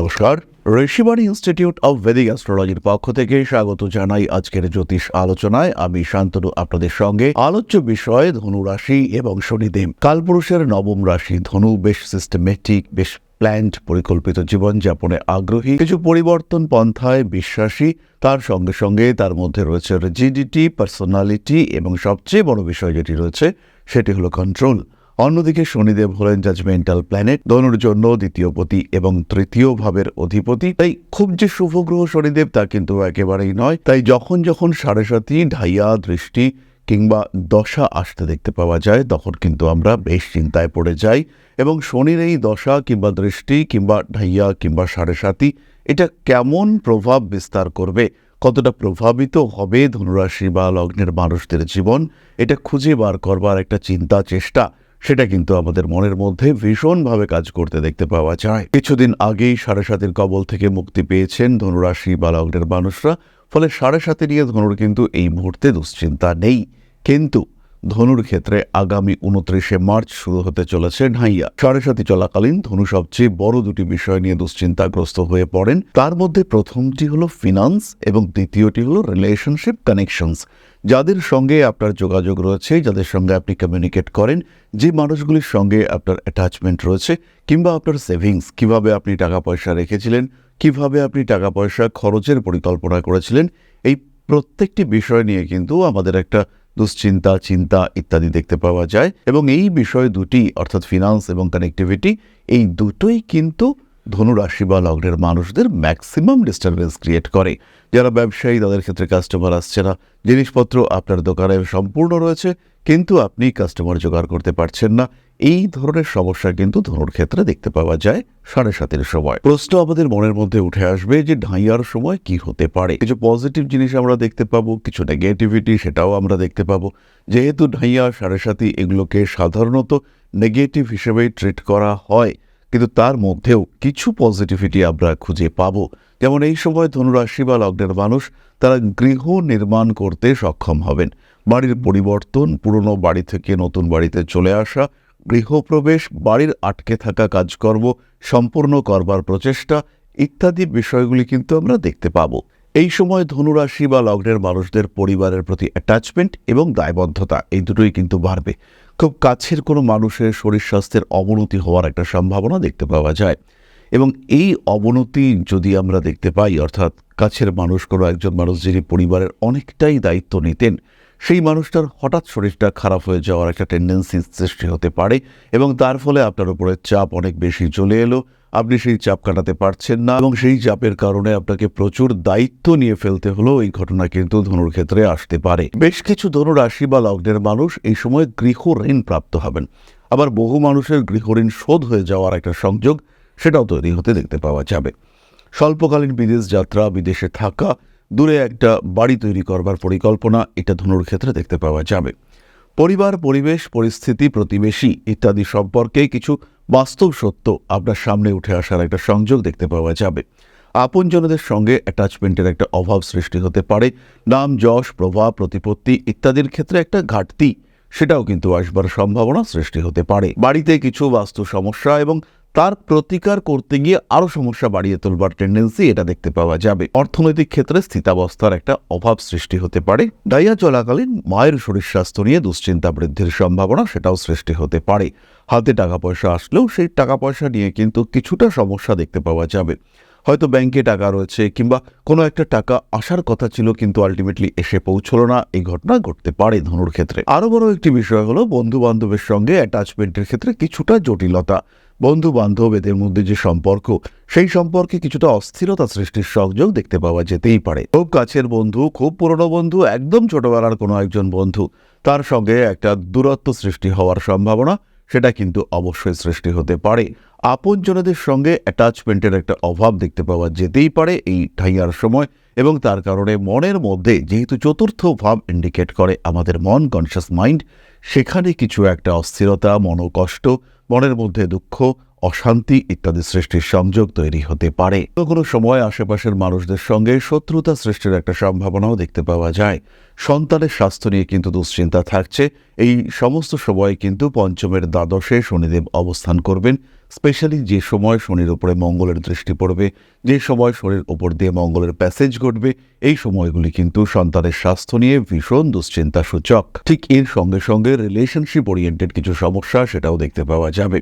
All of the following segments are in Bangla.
নমস্কার, ঋষিবাণী ইনস্টিটিউট অব ভেদিক অ্যাস্ট্রোলজির পক্ষ থেকে স্বাগত জানাই আজকের জ্যোতিষ আলোচনায়। আমি শান্তনু, আপনাদের সঙ্গে আলোচ্য বিষয় ধনু রাশি এবং শনিদেব। কালপুরুষের নবম রাশি ধনু, বেশ সিস্টেমেটিক বেশ প্ল্যান্ড পরিকল্পিত জীবনযাপনে আগ্রহী, কিছু পরিবর্তন পন্থায় বিশ্বাসী। তার সঙ্গে সঙ্গে তার মধ্যে রয়েছে রিজিডিটি পার্সোনালিটি এবং সবচেয়ে বড় বিষয় যেটি রয়েছে, সেটি হলো কন্ট্রোল অন্যদিকে শনিদেব হলেন জাজমেন্টাল প্ল্যানেট ধনুর জন্য দ্বিতীয় পতি এবং তৃতীয় ভাবের অধিপতি। তাই খুব যে শুভ গ্রহ শনিদেব তা কিন্তু একেবারেই নয়। তাই যখন যখন সাড়ে সাতি, ঢাইয়া, দৃষ্টি কিংবা দশা আসতে দেখতে পাওয়া যায়, তখন কিন্তু আমরা বেশ চিন্তায় পড়ে যাই এবং শনির এই দশা কিংবা দৃষ্টি কিংবা ঢাইয়া কিংবা সাড়ে সাতি, এটা কেমন প্রভাব বিস্তার করবে? কতটা প্রভাবিত হবে ধনুরাশি বা লগ্নের মানুষদের জীবন? এটা খুঁজে বার করবার একটা চিন্তা, চেষ্টা সেটা কিন্তু আমাদের মনের মধ্যে ভীষণভাবে কাজ করতে দেখতে পাওয়া যায়। কিছুদিন আগেই সাড়ে সাতের কবল থেকে মুক্তি পেয়েছেন ধনুরাশি বা লগ্নের মানুষরা, ফলে সাড়ে সাথে নিয়ে ধনুর কিন্তু এই মুহূর্তে দুশ্চিন্তা নেই। কিন্তু ধনুর ক্ষেত্রে আগামী উনত্রিশে মার্চ শুরু হতে চলেছে ঢাইয়া। সাড়ে সাতি চলাকালীন ধনু সবচেয়ে বড় দুটি বিষয় নিয়ে দুশ্চিন্তাগ্রস্ত হয়ে পড়েন। তার মধ্যে প্রথমটি হলো ফিনান্স এবং দ্বিতীয়টি হলো রিলেশনশিপ কানেকশনস যাদের সঙ্গে আপনার যোগাযোগ রয়েছে, যাদের সঙ্গে আপনি কমিউনিকেট করেন, যে মানুষগুলির সঙ্গে আপনার অ্যাটাচমেন্ট রয়েছে, কিংবা আপনার সেভিংস কীভাবে আপনি টাকা পয়সা রেখেছিলেন, কীভাবে আপনি টাকা পয়সা খরচের পরিকল্পনা করেছিলেন, এই প্রত্যেকটি বিষয় নিয়ে কিন্তু আমাদের একটা দুশ্চিন্তা, চিন্তা ইত্যাদি দেখতে পাওয়া যায়। এবং এই বিষয় দুটি, অর্থাৎ ফিনান্স এবং কানেক্টিভিটি এই দুটোই কিন্তু ধনুরাশি বা লগ্নের মানুষদের ম্যাক্সিমাম ডিস্টারবেন্স ক্রিয়েট করে। যারা ব্যবসায়ী, তাদের ক্ষেত্রে কাস্টমার আসছে না। জিনিসপত্র আপনার দোকানে সম্পূর্ণ রয়েছে, কিন্তু আপনি কাস্টমার জোগাড় করতে পারছেন না। এই ধরনের সমস্যা কিন্তু ধনুর ক্ষেত্রে দেখতে পাওয়া যায় সাড়ে সাতের সময়। প্রশ্ন আমাদের মনের মধ্যে উঠে আসবে যে ঢাইয়ার সময় কি হতে পারে? কিছু পজিটিভ জিনিস আমরা দেখতে পাবো, কিছু নেগেটিভিটি সেটাও আমরা দেখতে পাবো। যেহেতু ঢাইয়া সাড়ে সাতি এগুলোকে সাধারণত নেগেটিভ হিসেবেই ট্রিট করা হয় কিন্তু তার মধ্যেও কিছু পজিটিভিটি আমরা খুঁজে পাবো। যেমন এই সময় ধনুরাশি বা লগ্নের মানুষ, তারা গৃহ নির্মাণ করতে সক্ষম হবেন। বাড়ির পরিবর্তন, পুরনো বাড়ি থেকে নতুন বাড়িতে চলে আসা, গৃহপ্রবেশ, বাড়ির আটকে থাকা কাজকর্ম, সম্পূর্ণ করবার প্রচেষ্টা ইত্যাদি বিষয়গুলি কিন্তু আমরা দেখতে পাব। এই সময় ধনুরাশি বা লগ্নের মানুষদের পরিবারের প্রতি অ্যাটাচমেন্ট এবং দায়বদ্ধতা এই দুটোই কিন্তু বাড়বে। খুব কাছের কোনো মানুষের শরীর স্বাস্থ্যের অবনতি হওয়ার একটা সম্ভাবনা দেখতে পাওয়া যায়। এবং এই অবনতি যদি আমরা দেখতে পাই, অর্থাৎ কাছের মানুষ, কোনো একজন মানুষ যিনি পরিবারের অনেকটাই দায়িত্ব নিতেন, সেই মানুষটার হঠাৎ শরীরটা খারাপ হয়ে যাওয়ার একটা টেন্ডেন্সি সৃষ্টি হতে পারে এবং তার ফলে আপনার উপরে চাপ অনেক বেশি চলে এলো। আপনি সেই চাপ কাটাতে পারছেন না এবং সেই চাপের কারণে আপনাকে প্রচুর দায়িত্ব নিয়ে ফেলতে হলো এই ঘটনা কিন্তু ধনুর ক্ষেত্রে আসতে পারে। বেশ কিছু ধনু রাশি বা লগ্নের মানুষ এই সময় গৃহ ঋণ প্রাপ্ত হবেন। আবার বহু মানুষের গৃহ ঋণ শোধ হয়ে যাওয়ার একটা সংযোগ সেটাও তৈরি হতে দেখতে পাওয়া যাবে। স্বল্পকালীন বিদেশ যাত্রা, বিদেশে থাকা, দূরে একটা বাড়ি তৈরি করবার পরিকল্পনা, এটা ধনুর ক্ষেত্রে দেখতে পাওয়া যাবে। পরিবার, পরিবেশ, পরিস্থিতি, প্রতিবেশী ইত্যাদি সম্পর্কে কিছু বাস্তব সত্য আপনার সামনে উঠে আসার একটা সংযোগ দেখতে পাওয়া যাবে। আপনজনদের সঙ্গে অ্যাটাচমেন্টের একটা অভাব সৃষ্টি হতে পারে। নাম, যশ, প্রভাব, প্রতিপত্তি ইত্যাদির ক্ষেত্রে একটা ঘাটতি, সেটাও কিন্তু আসবার সম্ভাবনা সৃষ্টি হতে পারে। বাড়িতে কিছু বাস্তু সমস্যা এবং তার প্রতিকার করতে গিয়ে আরও সমস্যা বাড়িয়ে তোলবার টেন্ডেন্সি এটা দেখতে পাওয়া যাবে। অর্থনৈতিক ক্ষেত্রে স্থিতাবস্থার একটা অভাব সৃষ্টি হতে পারে। ডাইয়া চলাকালীন মায়ের শরীর স্বাস্থ্য নিয়ে দুশ্চিন্তা বৃদ্ধির সম্ভাবনা সেটাও সৃষ্টি হতে পারে। হাতে টাকা পয়সা আসলেও সেই টাকা পয়সা নিয়ে কিন্তু কিছুটা সমস্যা দেখতে পাওয়া যাবে। হয়তো ব্যাংকে টাকা রয়েছে কিংবা কোনো একটা টাকা আসার কথা ছিল কিন্তু আলটিমেটলি এসে পৌঁছলো না। এই ঘটনা ঘটতে পারে ধনুর ক্ষেত্রে। আরও বড় একটি বিষয় হলো বন্ধু বান্ধবের সঙ্গে অ্যাটাচমেন্টের ক্ষেত্রে কিছুটা জটিলতা। বন্ধু বান্ধব এদের মধ্যে যে সম্পর্ক, সেই সম্পর্কে কিছুটা অস্থিরতা সৃষ্টির সংযোগ দেখতে পাওয়া যেতেই পারে। খুব কাছের বন্ধু, খুব পুরনো বন্ধু, একদম ছোটবেলার কোনো একজন বন্ধু, তার সঙ্গে একটা দূরত্ব সৃষ্টি হওয়ার সম্ভাবনা, সেটা কিন্তু অবশ্যই সৃষ্টি হতে পারে। আপনজনদের সঙ্গে অ্যাটাচমেন্টের একটা অভাব দেখতে পাওয়া যেতেই পারে এই ঠাইয়ার সময়, এবং তার কারণে মনের মধ্যে যেহেতু চতুর্থ ভাব ইন্ডিকেট করে আমাদের মন কনসিয়াস মাইন্ড সেখানে কিছু একটা অস্থিরতা মনোকষ্ট মনের মধ্যে দুঃখ অশান্তি ইত্যাদি সৃষ্টির সংযোগ তৈরি হতে পারে। কোনো সময় আশেপাশের মানুষদের সঙ্গে শত্রুতা সৃষ্টির একটা সম্ভাবনাও দেখতে পাওয়া যায়। সন্তানের স্বাস্থ্য নিয়ে কিন্তু দুশ্চিন্তা থাকছে। এই সমস্ত সময় কিন্তু পঞ্চমের দ্বাদশে শনিদেব অবস্থান করবেন। স্পেশালি যে সময় শনির উপরে মঙ্গলের দৃষ্টি পড়বে, যে সময় শনির উপর দিয়ে মঙ্গলের প্যাসেজ ঘটবে, এই সময়গুলি কিন্তু সন্তানের স্বাস্থ্য নিয়ে ভীষণ দুশ্চিন্তা সূচক ঠিক এর সঙ্গে সঙ্গে রিলেশনশিপ ওরিয়েন্টেড কিছু সমস্যা সেটাও দেখতে পাওয়া যাবে।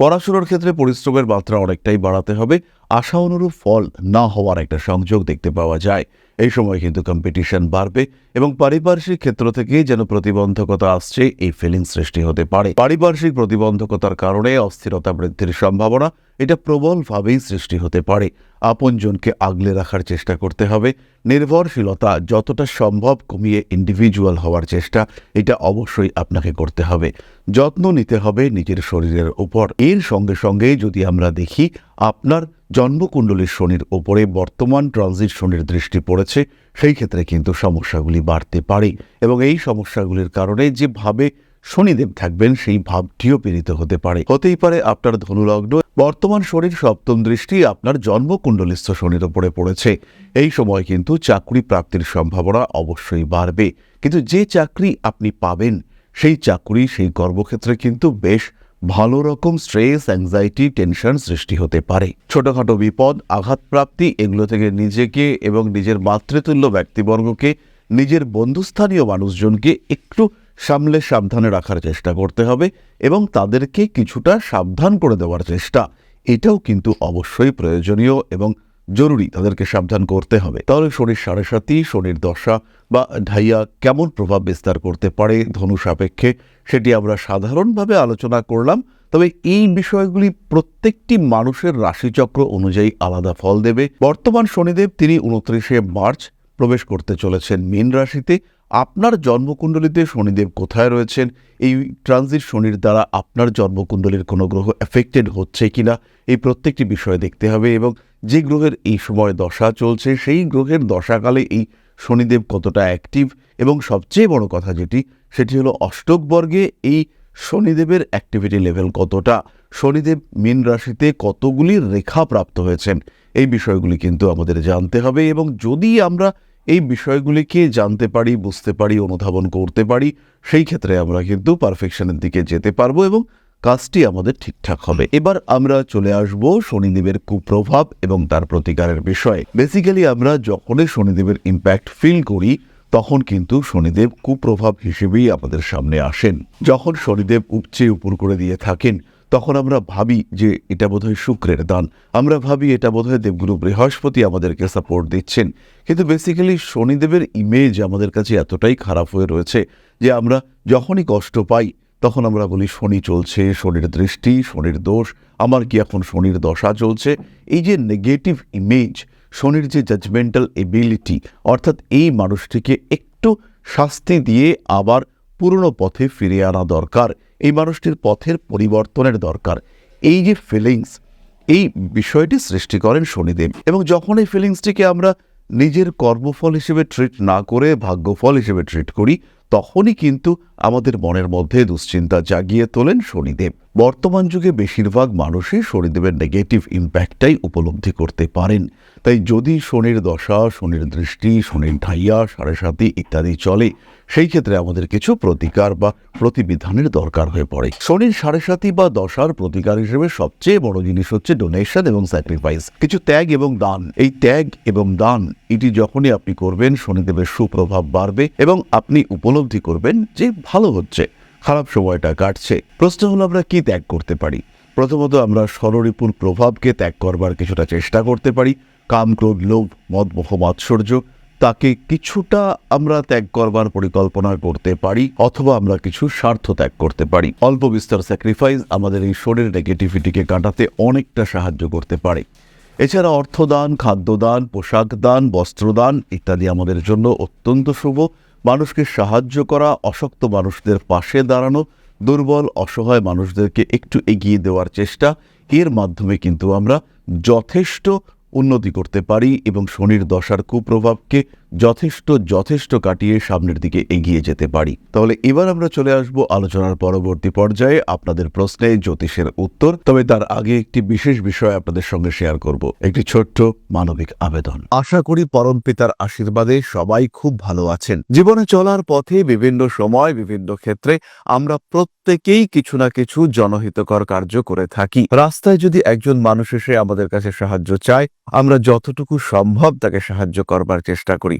পড়াশোনার ক্ষেত্রে পরিশ্রমের মাত্রা অনেকটাই বাড়াতে হবে। আশা অনুরূপ ফল না হওয়ার একটা সংযোগ দেখতে পাওয়া যায়। এই সময় কিন্তু কম্পিটিশন বাড়বে এবং পারিপার্শ্বিক ক্ষেত্র থেকে যেন প্রতিবন্ধকতা আসছে, এই ফিলিং সৃষ্টি হতে পারে। পারিপার্শ্বিক প্রতিবন্ধকতার কারণে অস্থিরতা বৃদ্ধির সম্ভাবনা, এটা প্রবলভাবেই সৃষ্টি হতে পারে। আপনজনকে আগলে রাখার চেষ্টা করতে হবে। নির্ভরশীলতা যতটা সম্ভব কমিয়ে ইন্ডিভিজুয়াল হওয়ার চেষ্টা, এটা অবশ্যই আপনাকে করতে হবে। যত্ন নিতে হবে নিজের শরীরের উপর। এর সঙ্গে সঙ্গে যদি আমরা দেখি, আপনার জন্মকুণ্ডলীর শনির ওপরে বর্তমান ট্রানজিট শনির দৃষ্টি পড়েছে, সেই ক্ষেত্রে কিন্তু সমস্যাগুলি বাড়তে পারে এবং এই সমস্যাগুলির কারণে যেভাবে শনিদেব থাকবেন, সেই ভাবটিও পীড়িত হতে পারে। হতেই পারে আপনার ধনুলগ্ন। বর্তমান শনির সপ্তম দৃষ্টি আপনার জন্মকুণ্ডলিস্থ শনির ওপরে পড়েছে। এই সময় কিন্তু চাকরি প্রাপ্তির সম্ভাবনা অবশ্যই বাড়বে। কিন্তু যে চাকরি আপনি পাবেন, সেই চাকরি, সেই কর্মক্ষেত্রে কিন্তু বেশ ভালো রকম স্ট্রেস অ্যাংজাইটি টেনশন সৃষ্টি হতে পারে। ছোটোখাটো বিপদ, আঘাতপ্রাপ্তি, এগুলো থেকে নিজেকে এবং নিজের মাতৃতুল্য ব্যক্তিবর্গকে, নিজের বন্ধুস্থানীয় মানুষজনকে একটু সামলে সাবধানে রাখার চেষ্টা করতে হবে এবং তাদেরকে কিছুটা সাবধান করে দেওয়ার চেষ্টা। এটাও কিন্তু অবশ্যই প্রয়োজনীয় এবং জরুরি, তাদেরকে সাবধান করতে হবে। তাহলে শনির সাড়ে সাতি শনির দশা বা ঢাইয়া কেমন প্রভাব বিস্তার করতে পারে ধনু সাপেক্ষে, সেটি আমরা সাধারণভাবে আলোচনা করলাম। তবে এই বিষয়গুলি প্রত্যেকটি মানুষের রাশিচক্র অনুযায়ী আলাদা ফল দেবে। বর্তমান শনিদেব তিনি উনত্রিশে মার্চ প্রবেশ করতে চলেছেন মীন রাশিতে। আপনার জন্মকুণ্ডলিতে শনিদেব কোথায় রয়েছেন? এই ট্রানজিট শনির দ্বারা আপনার জন্মকুণ্ডলীর কোনো গ্রহ এফেক্টেড হচ্ছে কিনা? এই প্রত্যেকটি বিষয় দেখতে হবে এবং যে গ্রহের এই সময় দশা চলছে, সেই গ্রহের দশাকালে এই শনিদেব কতটা অ্যাক্টিভ এবং সবচেয়ে বড় কথা যেটি, সেটি হলো অষ্টক বর্গে এই শনিদেবের অ্যাক্টিভিটি লেভেল কতটা? শনিদেব মীন রাশিতে কতগুলি রেখা প্রাপ্ত হয়েছেন? এই বিষয়গুলি কিন্তু আমাদের জানতে হবে এবং যদি আমরা এই বিষয়গুলিকে জানতে পারি, বুঝতে পারি, অনুধাবন করতে পারি, সেই ক্ষেত্রে আমরা কিন্তু পারফেকশনের দিকে যেতে পারব এবং কাজটি আমাদের ঠিকঠাক হবে। এবার আমরা চলে আসব শনিদেবের কুপ্রভাব এবং তার প্রতিকারের বিষয়ে। বেসিক্যালি আমরা যখনই শনিদেবের ইম্প্যাক্ট ফিল করি, তখন কিন্তু শনিদেব কুপ্রভাব হিসেবেই আমাদের সামনে আসেন। যখন শনিদেব উপচে উপর করে দিয়ে থাকেন, তখন আমরা ভাবি যে এটা বোধহয় শুক্রের দান। আমরা ভাবি এটা বোধহয় দেবগুরু বৃহস্পতি আমাদেরকে সাপোর্ট দিচ্ছেন। কিন্তু বেসিক্যালি শনিদেবের ইমেজ আমাদের কাছে এতটাই খারাপ হয়ে রয়েছে যে আমরা যখনই কষ্ট পাই তখন আমরা বলি, শনি চলছে, শনির দৃষ্টি, শনির দোষ, আমার কি এখন শনির দশা চলছে? এই যে নেগেটিভ ইমেজ শনির যে জাজমেন্টাল এবিলিটি অর্থাৎ এই মানুষটিকে একটু শাস্তি দিয়ে আবার পুরনো পথে ফিরে আনা দরকার, এই মানুষটির পথের পরিবর্তনের দরকার। এই যে ফিলিংস এই বিষয়টি সৃষ্টি করেন শনিদেব এবং যখন এই ফিলিংসটিকে আমরা নিজের কর্মফল হিসেবে ট্রিট না করে, ভাগ্যফল হিসেবে ট্রিট করি তখনই কিন্তু আমাদের মনের মধ্যে দুশ্চিন্তা জাগিয়ে তোলেন শনিদেব। বর্তমান যুগে বেশিরভাগ মানুষই শনিদেবের নেগেটিভ ইম্প্যাক্টটাই উপলব্ধি করতে পারেন। তাই যদি শনির দশা, শনির দৃষ্টি, শনির ঢাইয়া, সাড়ে সাতি ইত্যাদি চলে, সেই ক্ষেত্রে আমাদের কিছু প্রতিকার বা প্রতিবিধানের দরকার হয়ে পড়ে। শনির সাড়ে সাতি বা দশার প্রতিকার হিসেবে সবচেয়ে বড় জিনিস হচ্ছে ডোনেশন এবং স্যাক্রিফাইস কিছু ত্যাগ এবং দান। এই ত্যাগ এবং দান, এটি যখনই আপনি করবেন, শনিদেবের সুপ্রভাব বাড়বে এবং আপনি উপলব্ধি করবেন যে ভালো হচ্ছে। খারাপ সময়টা কাটছে। প্রশ্ন হলো, আমরা কি ত্যাগ করতে পারি? প্রথমত আমরা স্বররিপুর প্রভাবকে ত্যাগ করবার কিছুটা চেষ্টা করতে পারি। কাম ক্রোধ লোভ মদ মোহ মাৎসর্য তাকে কিছুটা আমরা ত্যাগ করবার পরিকল্পনা করতে পারি, অথবা আমরা কিছু স্বার্থ ত্যাগ করতে পারি। অল্প বিস্তর স্যাক্রিফাইস আমাদের এই শরীর নেগেটিভিটিকে কাটাতে অনেকটা সাহায্য করতে পারে। এছাড়া অর্থদান, খাদ্যদান পোশাক দান বস্ত্রদান ইত্যাদি আমাদের জন্য অত্যন্ত শুভ। মানুষকে সাহায্য করা, অশক্ত মানুষদের পাশে দাঁড়ানো, দুর্বল, অসহায় মানুষদেরকে একটু এগিয়ে দেওয়ার চেষ্টা, এর মাধ্যমে কিন্তু আমরা যথেষ্ট উন্নতি করতে পারি এবং শনির দশার কুপ্রভাবকে যথেষ্ট যথেষ্ট কাটিয়ে সামনের দিকে এগিয়ে যেতে পারি। তাহলে এবার আমরা চলে আসব আলোচনার পরবর্তী পর্যায়ে আপনাদের প্রশ্নে জ্যোতিষের উত্তর। তবে তার আগে একটি বিশেষ বিষয় আপনাদের সঙ্গে শেয়ার করব। একটি ছোট্ট মানবিক আবেদন। আশা করি পরম পিতার আশীর্বাদে সবাই খুব ভালো আছেন। জীবনে চলার পথে বিভিন্ন সময়, বিভিন্ন ক্ষেত্রে আমরা প্রত্যেকেই কিছু না কিছু জনহিতকর কার্য করে থাকি। রাস্তায় যদি একজন মানুষ এসে আমাদের কাছে সাহায্য চায়, আমরা যতটুকু সম্ভব তাকে সাহায্য করবার চেষ্টা করি।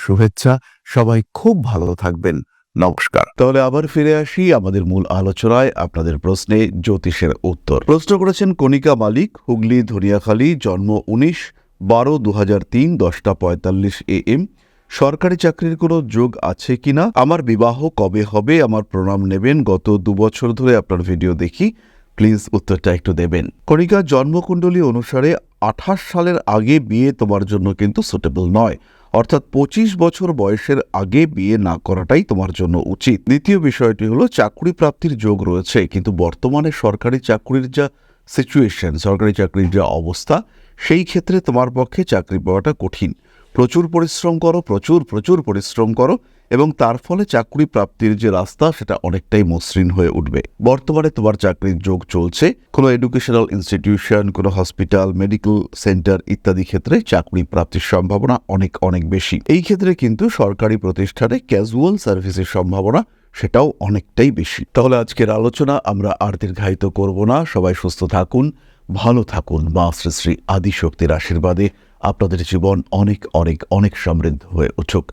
শুভেচ্ছা। সবাই খুব ভালো থাকবেন। নমস্কার। তাহলে আবার ফিরে আসি আমাদের মূল আলোচনায় আপনাদের প্রশ্নে জ্যোতিষের উত্তর। প্রশ্ন করেছেন, কণিকা মালিক, হুগলি, ধনিয়াখালী, জন্ম উনিশ বারো দু হাজার তিন, দশটা পঁয়তাল্লিশ এ এম। সরকারি চাকরির কোনো যোগ আছে কিনা? আমার বিবাহ কবে হবে? আমার প্রণাম নেবেন। গত দু বছর ধরে আপনার ভিডিও দেখি। প্লিজ উত্তরটা একটু দেবেন। কণিকা, জন্মকুণ্ডলী অনুসারে আঠাশ সালের আগে বিয়ে তোমার জন্য কিন্তু সুটেবল নয়। অর্থাৎ পঁচিশ বছর বয়সের আগে বিয়ে না করাটাই তোমার জন্য উচিত। দ্বিতীয় বিষয়টি হলো, চাকরি প্রাপ্তির যোগ রয়েছে, কিন্তু বর্তমানে সরকারি চাকরির যা সিচুয়েশন সরকারি চাকরির যা অবস্থা, সেই ক্ষেত্রে তোমার পক্ষে চাকরি পাওয়াটা কঠিন। প্রচুর পরিশ্রম করো, প্রচুর প্রচুর পরিশ্রম করো এবং তার ফলে চাকরি প্রাপ্তির যে রাস্তা, সেটা অনেকটাই মসৃণ হয়ে উঠবে। বর্তমানে তোমার চাকরির যোগ চলছে। কোনো এডুকেশনাল ইনস্টিটিউশন কোনো হসপিটাল মেডিকেল সেন্টার ইত্যাদি ক্ষেত্রে চাকরি প্রাপ্তির সম্ভাবনা অনেক অনেক বেশি। এই ক্ষেত্রে কিন্তু সরকারি প্রতিষ্ঠানে ক্যাজুয়াল সার্ভিসের সম্ভাবনা সেটাও অনেকটাই বেশি। তাহলে আজকের আলোচনা আমরা আর দীর্ঘায়িত করব না। সবাই সুস্থ থাকুন, ভালো থাকুন। মা শ্রী শ্রী আদিশক্তির আশীর্বাদে আপনাদের জীবন অনেক অনেক অনেক সমৃদ্ধ হয়ে উঠুক।